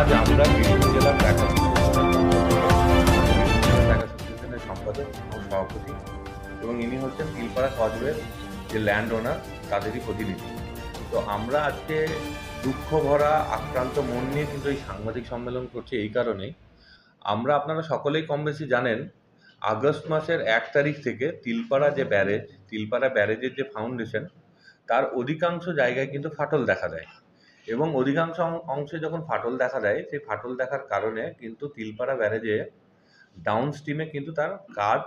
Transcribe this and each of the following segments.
আজ আমরা বীরভূম অ্যাসোসিয়েশনের সম্পাদক সভাপতি এবং ইনি হচ্ছেন তিলপাড়া কজবের যে ল্যান্ড ওনার তাদেরই প্রতিনিধি। তো আমরা আজকে দুঃখ ভরা আক্রান্ত মন নিয়ে কিন্তু এই সাংবাদিক সম্মেলন করছি এই কারণেই। আমরা আপনারা সকলেই কম বেশি জানেন, আগস্ট মাসের এক তারিখ থেকে তিলপাড়া যে ব্যারেজ, তিলপাড়া ব্যারেজের যে ফাউন্ডেশন তার অধিকাংশ জায়গায় কিন্তু ফাটল দেখা দেয়। এবং অধিকাংশ অংশে যখন ফাটল দেখা দেয়, সেই ফাটল দেখার কারণে কিন্তু তিলপাড়া ব্যারেজে ডাউন স্ট্রিমে কিন্তু তার কাজ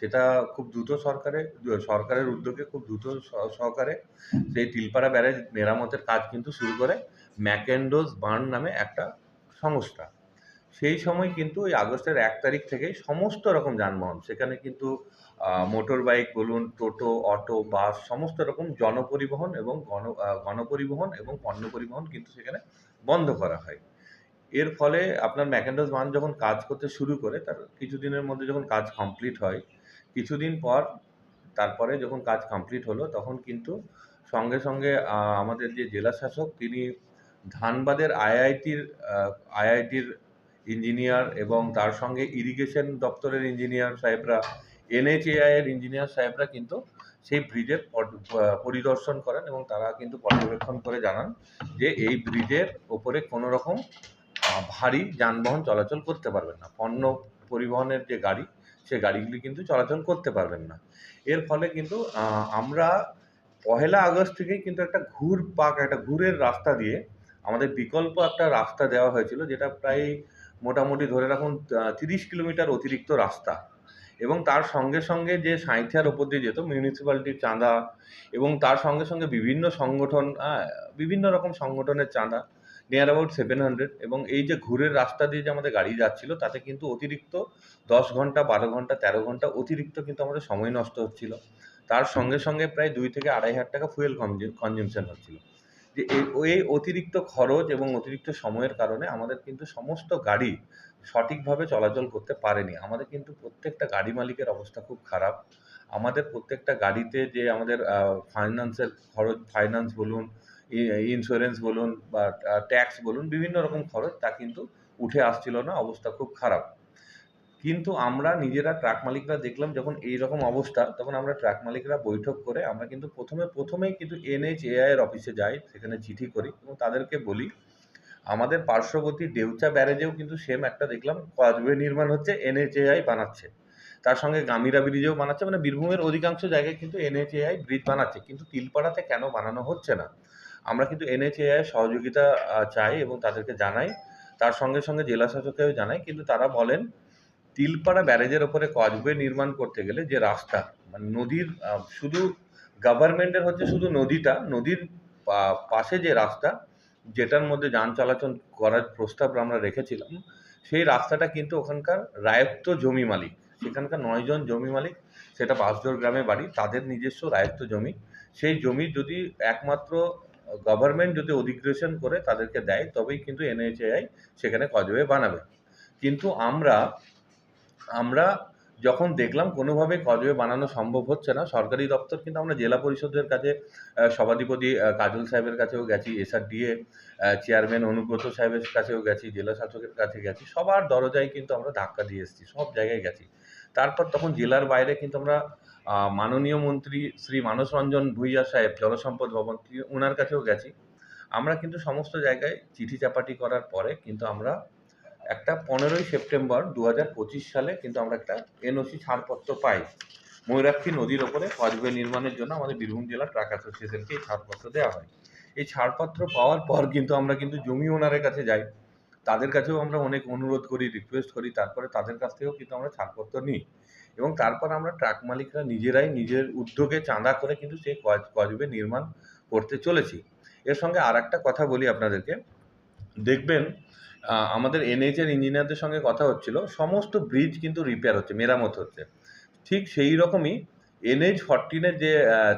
সেটা খুব দ্রুত সরকারে, সরকারের উদ্যোগে খুব দ্রুত সহকারে সেই তিলপাড়া ব্যারেজ মেরামতের কাজ কিন্তু শুরু করে ম্যাকেন্ডোজ বার্ন নামে একটা সংস্থা। সেই সময় কিন্তু ওই আগস্টের এক তারিখ থেকেই সমস্ত রকম যানবাহন, সেখানে কিন্তু মোটর বাইক বলুন, টোটো, অটো, বাস, সমস্ত রকম জনপরিবহন এবং গণ গণপরিবহন এবং পণ্য পরিবহন কিন্তু সেখানে বন্ধ করা হয়। এর ফলে আপনার ম্যাকেন্ডোজ বান যখন কাজ করতে শুরু করে, তার কিছুদিনের মধ্যে যখন কাজ কমপ্লিট হয়, কিছুদিন পর তারপরে যখন কাজ কমপ্লিট হলো, তখন কিন্তু সঙ্গে সঙ্গে আমাদের যে জেলা শাসক তিনি ধানবাদের আইআইটির আইআইটির ইঞ্জিনিয়ার এবং তার সঙ্গে ইরিগেশন দপ্তরের ইঞ্জিনিয়ার সাহেবরা, এনএচএআই এর ইঞ্জিনিয়ার সাহেবরা কিন্তু সেই ব্রিজের পরিদর্শন করেন এবং তারা কিন্তু পর্যবেক্ষণ করে জানান যে এই ব্রিজের ওপরে কোনো রকম ভারী যানবাহন চলাচল করতে পারবেন না। পণ্য পরিবহনের যে গাড়ি, সে গাড়িগুলি কিন্তু চলাচল করতে পারবেন না। এর ফলে কিন্তু আমরা পহেলা আগস্ট থেকেই কিন্তু একটা ঘুর পাক একটা ঘুরের রাস্তা দিয়ে আমাদের বিকল্প একটা রাস্তা দেওয়া হয়েছিল, যেটা প্রায় মোটামুটি ধরে রাখুন তিরিশ কিলোমিটার অতিরিক্ত রাস্তা। এবং তার সঙ্গে সঙ্গে যে সাঁইথিয়ার ওপর দিয়ে যেত মিউনিসিপ্যালিটির চাঁদা এবং তার সঙ্গে সঙ্গে বিভিন্ন সংগঠন বিভিন্ন রকম সংগঠনের চাঁদা নিয়ার অ্যাবাউট সেভেন হান্ড্রেড এবং এই যে ঘুরের রাস্তা দিয়ে যে আমাদের গাড়ি যাচ্ছিল, তাতে কিন্তু অতিরিক্ত দশ ঘণ্টা, বারো ঘণ্টা, তেরো ঘণ্টা অতিরিক্ত কিন্তু আমাদের সময় নষ্ট হচ্ছিল। তার সঙ্গে সঙ্গে প্রায় দুই থেকে আড়াই হাজার টাকা ফুয়েল কনজিউমশন হচ্ছিল। যে এই অতিরিক্ত খরচ এবং অতিরিক্ত সময়ের কারণে আমাদের কিন্তু সমস্ত গাড়ি সঠিকভাবে চলাচল করতে পারেনি। আমাদের কিন্তু প্রত্যেকটা গাড়ি মালিকের অবস্থা খুব খারাপ। আমাদের প্রত্যেকটা গাড়িতে যে আমাদের ফাইন্যান্সের খরচ ফাইন্যান্স বলুন ইন্স্যুরেন্স বলুন বা ট্যাক্স বলুন, বিভিন্ন রকম খরচ তা কিন্তু উঠে আসছিল না, অবস্থা খুব খারাপ। কিন্তু আমরা নিজেরা ট্রাক মালিকরা দেখলাম যখন এই রকম অবস্থা, তখন আমরা ট্রাক মালিকরা বৈঠক করে আমরা কিন্তু প্রথমে, প্রথমেই কিন্তু এনএইচএআই এর অফিসে যাই, সেখানে চিঠি করি এবং তাদেরকে বলি, আমাদের পার্শ্ববর্তী দেউচা ব্যারেজেও কিন্তু সেম একটা দেখলাম কজওয়ে নির্মাণ হচ্ছে, এনএইচএআই বানাচ্ছে। তার সঙ্গে গামিরা ব্রিজেও বানাচ্ছে মানে বীরভূমের অধিকাংশ জায়গায় কিন্তু এনএইচএআই ব্রিজ বানাচ্ছে, কিন্তু তিলপাড়াতে কেন বানানো হচ্ছে না? আমরা কিন্তু এনএইচএআই সহযোগিতা চাই এবং তাদেরকে জানাই, তার সঙ্গে সঙ্গে জেলা শাসককেও জানাই, কিন্তু তারা বলেন তিলপাড়া ব্যারেজের ওপরে কজওয়ে নির্মাণ করতে গেলে যে রাস্তা মানে নদীর শুধু গভর্নমেন্টের হচ্ছে শুধু নদীটা, নদীর পাশে যে রাস্তা, যেটার মধ্যে যান চলাচল করার প্রস্তাব আমরা রেখেছিলাম, সেই রাস্তাটা কিন্তু ওখানকার রায়ত্ত জমি মালিক, সেখানকার নয়জন জমি মালিক, সেটা বাসজোর গ্রামে বাড়ি, তাদের নিজস্ব রায়ত্ত জমি, সেই জমি যদি একমাত্র গভর্নমেন্ট যদি অধিগ্রেশন করে তাদেরকে দেয়, তবেই কিন্তু এনএইচএআই সেখানে কজওয়ে বানাবে। কিন্তু আমরা আমরা যখন দেখলাম কোনোভাবে কজওয়ে বানানো সম্ভব হচ্ছে না, সরকারি দপ্তর কিন্তু আমরা জেলা পরিষদের কাছে সভাধিপতি কাজল সাহেবের কাছেও গেছি এসআরডিএ চেয়ারম্যান অনুব্রত সাহেবের কাছেও গেছি, জেলা শাসকের কাছে গেছি, সবার দরজায় কিন্তু আমরা ধাক্কা দিয়ে এসেছি, সব জায়গায় গেছি। তারপর তখন জেলার বাইরে কিন্তু আমরা মাননীয় মন্ত্রী শ্রী মানস রঞ্জন ভূঁইয়া সাহেব জলসম্পদ ভবন ওনার কাছেও গেছি। আমরা কিন্তু সমস্ত জায়গায় চিঠি চাপাটি করার পরে কিন্তু আমরা একটা পনেরোই সেপ্টেম্বর দু হাজার পঁচিশ সালে কিন্তু আমরা একটা এনওসি ছাড়পত্র পাই। ময়ূরাক্ষী নদীর ওপরে কজওয়ে নির্মাণের জন্য আমাদের বীরভূম জেলা ট্রাক অ্যাসোসিয়েশনকে এই ছাড়পত্র দেওয়া হয়। এই ছাড়পত্র পাওয়ার পর কিন্তু আমরা কিন্তু জমি ওনারের কাছে যাই। তাদের কাছেও আমরা অনেক অনুরোধ করি রিকোয়েস্ট করি, তারপরে তাদের কাছ থেকেও কিন্তু আমরা ছাড়পত্র নিই। এবং তারপর আমরা ট্রাক মালিকরা নিজেরাই নিজের উদ্যোগে চাঁদা করে কিন্তু সেই কজ কজওয়ে নির্মাণ করতে চলেছি। এর সঙ্গে আর একটা কথা বলি আপনাদেরকে। দেখবেন আমাদের এনএইচ এর ইঞ্জিনিয়ারদের সঙ্গে কথা হচ্ছিল, সমস্ত ব্রিজ কিন্তু রিপেয়ার হচ্ছে, মেরামত হচ্ছে। ঠিক সেই রকমই এনএইচ ফরটিনের যে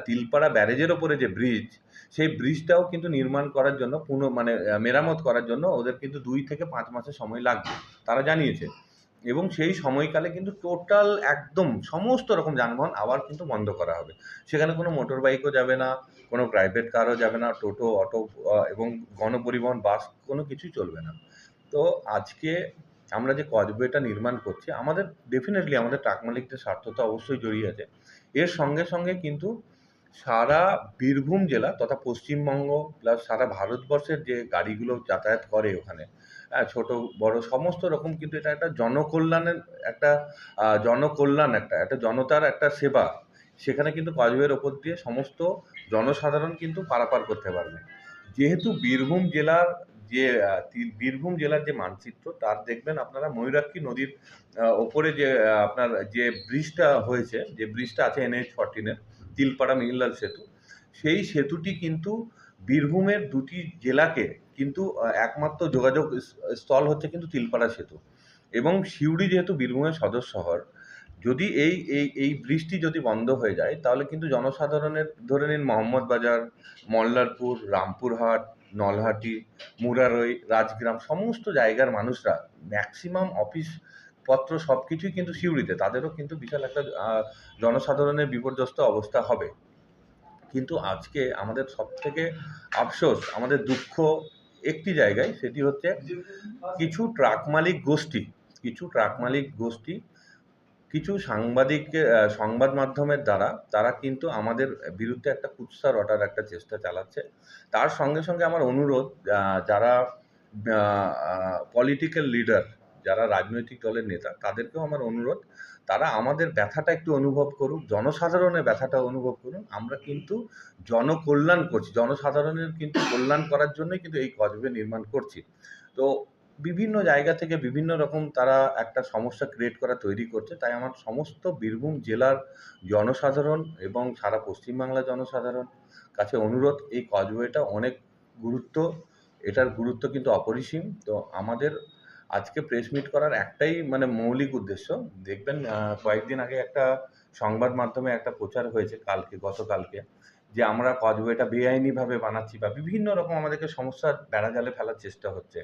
তিলপাড়া ব্যারেজের ওপরে যে ব্রিজ সেই ব্রিজটাও কিন্তু নির্মাণ করার জন্য, পুনঃ মানে মেরামত করার জন্য ওদের কিন্তু দুই থেকে পাঁচ মাসের সময় লাগবে, তারা জানিয়েছে। এবং সেই সময়কালে কিন্তু টোটাল একদম সমস্ত রকম যানবাহন আবার কিন্তু বন্ধ করা হবে। সেখানে কোনো মোটর বাইকও যাবে না, কোনো প্রাইভেট কারও যাবে না, টোটো, অটো এবং গণপরিবহন বাস কোনো কিছুই চলবে না। তো আজকে আমরা যে কজওয়েটা নির্মাণ করছি, আমাদের ডেফিনেটলি আমাদের ট্রাক মালিকদের স্বার্থ তো অবশ্যই জড়িয়ে আছে। এর সঙ্গে সঙ্গে কিন্তু সারা বীরভূম জেলা তথা পশ্চিমবঙ্গ প্লাস সারা ভারতবর্ষের যে গাড়িগুলো যাতায়াত করে ওখানে হ্যাঁ ছোট, বড়, সমস্ত রকম কিন্তু এটা একটা জনকল্যাণের একটা জনকল্যাণ একটা একটা জনতার একটা সেবা। সেখানে কিন্তু কজওয়ের ওপর দিয়ে সমস্ত জনসাধারণ কিন্তু পারাপার করতে পারবে। যেহেতু বীরভূম জেলার যে বীরভূম জেলার যে মানচিত্র, তার দেখবেন আপনারা ময়ূরাক্ষী নদীর ওপরে যে আপনার যে ব্রিজটা হয়েছে, যে ব্রিজটা আছে এনএইচ ফরটিনের তিলপাড়া মিহিরলাল সেতু, সেই সেতুটি কিন্তু বীরভূমের দুটি জেলাকে কিন্তু একমাত্র যোগাযোগ স্থল হচ্ছে কিন্তু তিলপাড়া সেতু। এবং সিউড়ি যেহেতু বীরভূমের সদর শহর, যদি এই এই এই ব্রিজটি যদি বন্ধ হয়ে যায়, তাহলে কিন্তু জনসাধারণের, ধরে নিন মোহাম্মদ বাজার, মল্লারপুর, রামপুরহাট নলহাটি, মুরারই, রাজগ্রাম, সমস্ত জায়গার মানুষরা ম্যাক্সিমাম অফিস পত্র সব কিছুই কিন্তু সিউড়িতে। তাদেরও কিন্তু বিশাল একটা জনসাধারণের বিপর্যস্ত অবস্থা হবে। কিন্তু আজকে আমাদের সব থেকে আফসোস, আমাদের দুঃখ একটি জায়গায়, সেটি হচ্ছে কিছু ট্রাক মালিক গোষ্ঠী, কিছু ট্রাক মালিক গোষ্ঠী কিছু সাংবাদিক সংবাদ মাধ্যমের দ্বারা তারা কিন্তু আমাদের বিরুদ্ধে একটা কুৎসা রটার একটা চেষ্টা চালাচ্ছে। তার সঙ্গে সঙ্গে আমার অনুরোধ যারা পলিটিক্যাল লিডার যারা রাজনৈতিক দলের নেতা, তাদেরকেও আমার অনুরোধ, তারা আমাদের ব্যথাটা একটু অনুভব করুক, জনসাধারণের ব্যথাটা অনুভব করুন আমরা কিন্তু জনকল্যাণ করছি, জনসাধারণের কিন্তু কল্যাণ করার জন্যই কিন্তু এই কজবে নির্মাণ করছি। তো বিভিন্ন জায়গা থেকে বিভিন্ন রকম তারা একটা সমস্যা ক্রিয়েট করা তৈরি করছে। তাই আমার সমস্ত বীরভূম জেলার জনসাধারণ এবং সারা পশ্চিমবাংলার জনসাধারণ কাছে অনুরোধ, এই কজওয়েটা অনেক গুরুত্ব। এটার গুরুত্ব কিন্তু অপরিসীম। তো আমাদের আজকে প্রেস মিট করার একটাই মানে মৌলিক উদ্দেশ্য, দেখবেন কয়েকদিন আগে একটা সংবাদ মাধ্যমে একটা প্রচার হয়েছে কালকে, গতকালকে, যে আমরা কজওয়েটা বেআইনিভাবে বানাচ্ছি বা বিভিন্ন রকম আমাদেরকে সমস্যার বেড়াজালে ফেলার চেষ্টা হচ্ছে।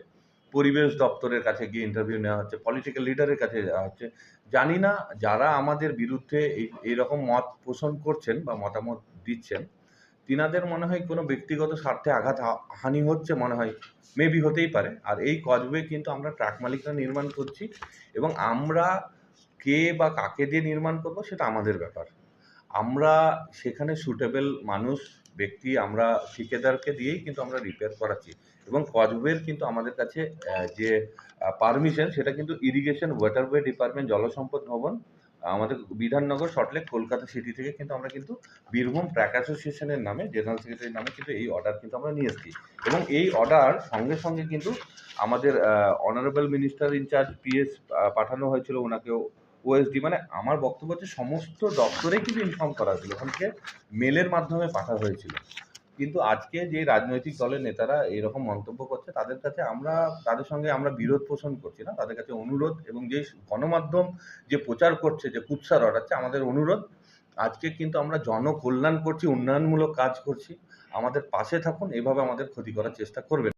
পরিবেশ দপ্তরের কাছে গিয়ে ইন্টারভিউ নেওয়া হচ্ছে পলিটিক্যাল লিডারের কাছে যাওয়া হচ্ছে। জানি না যারা আমাদের বিরুদ্ধে এই, এইরকম মত পোষণ করছেন বা মতামত দিচ্ছেন, তিনাদের মনে হয় কোনো ব্যক্তিগত স্বার্থে আঘাত হানি হচ্ছে মনে হয় মেবি হতেই পারে। আর এই কজওয়ে কিন্তু আমরা ট্রাক মালিকরা নির্মাণ করছি এবং আমরা কে বা কাকে দিয়ে নির্মাণ করব সেটা আমাদের ব্যাপার। আমরা সেখানে সুটেবল মানুষ, ব্যক্তি, আমরা ঠিকাদারকে দিয়েই কিন্তু আমরা রিপেয়ার করাচ্ছি। এবং কজওয়ের কিন্তু আমাদের কাছে যে পারমিশন সেটা কিন্তু ইরিগেশন ওয়াটারওয়ে ডিপার্টমেন্ট জলসম্পদ ভবন, আমাদের বিধাননগর সল্টলেক কলকাতা সিটি থেকে কিন্তু আমরা কিন্তু বীরভূম ট্র্যাক অ্যাসোসিয়েশনের নামে জেনারেল সেক্রেটারির নামে কিন্তু এই অর্ডার কিন্তু আমরা নিয়ে এসেছি। এবং এই অর্ডার সঙ্গে সঙ্গে কিন্তু আমাদের অনারেবল মিনিস্টার ইনচার্জ পিএস পাঠানো হয়েছিল ওনাকেও ওএসডি মানে আমার বক্তব্য হচ্ছে সমস্ত দপ্তরে কিন্তু ইনফর্ম করা হয়েছিল। ওখান থেকে মেলের মাধ্যমে পাঠা হয়েছিল। কিন্তু আজকে যে রাজনৈতিক দলের নেতারা এরকম মন্তব্য করছে, তাদের কাছে আমরা, তাদের সঙ্গে আমরা বিরোধ পোষণ করছি না। তাদের কাছে অনুরোধ এবং যে গণমাধ্যম যে প্রচার করছে, যে কুৎসা রটাচ্ছে, আমাদের অনুরোধ, আজকে কিন্তু আমরা জনকল্যাণ করছি, উন্নয়নমূলক কাজ করছি। আমাদের পাশে থাকুন, এভাবে আমাদের ক্ষতি করার চেষ্টা করবেন।